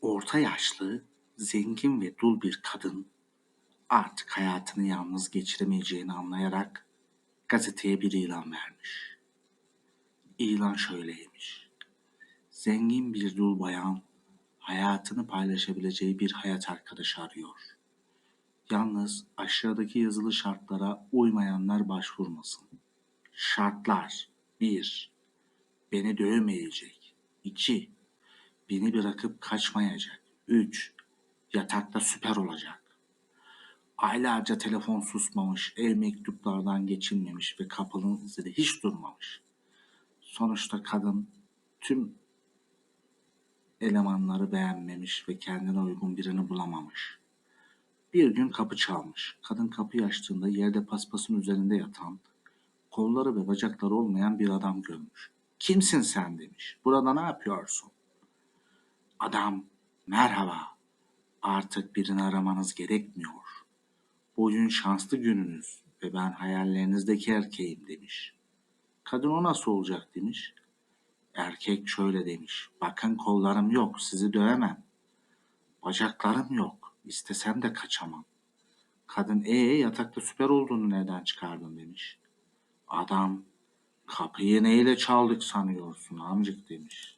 Orta yaşlı, zengin ve dul bir kadın artık hayatını yalnız geçiremeyeceğini anlayarak gazeteye bir ilan vermiş. İlan şöyleymiş. Zengin bir dul bayan hayatını paylaşabileceği bir hayat arkadaşı arıyor. Yalnız aşağıdaki yazılı şartlara uymayanlar başvurmasın. Şartlar 1. Beni dövmeyecek. 2. Beni bırakıp kaçmayacak. 3. Yatakta süper olacak. Aylarca telefon susmamış, ev mektuplardan geçilmemiş ve kapının zili hiç durmamış. Sonuçta kadın tüm elemanları beğenmemiş ve kendine uygun birini bulamamış. Bir gün kapı çalmış. Kadın kapıyı açtığında yerde paspasın üzerinde yatan, kolları ve bacakları olmayan bir adam görmüş. Kimsin sen demiş. Burada ne yapıyorsun? Adam, merhaba. Artık birini aramanız gerekmiyor. Bugün şanslı gününüz ve ben hayallerinizdeki erkeğim demiş. Kadın o nasıl olacak demiş. Erkek şöyle demiş. Bakın kollarım yok, sizi dövemem. Bacaklarım yok, istesem de kaçamam. Kadın ee yatakta süper olduğunu neden çıkardın demiş. Adam kapıyı neyle çaldık sanıyorsun amcık demiş.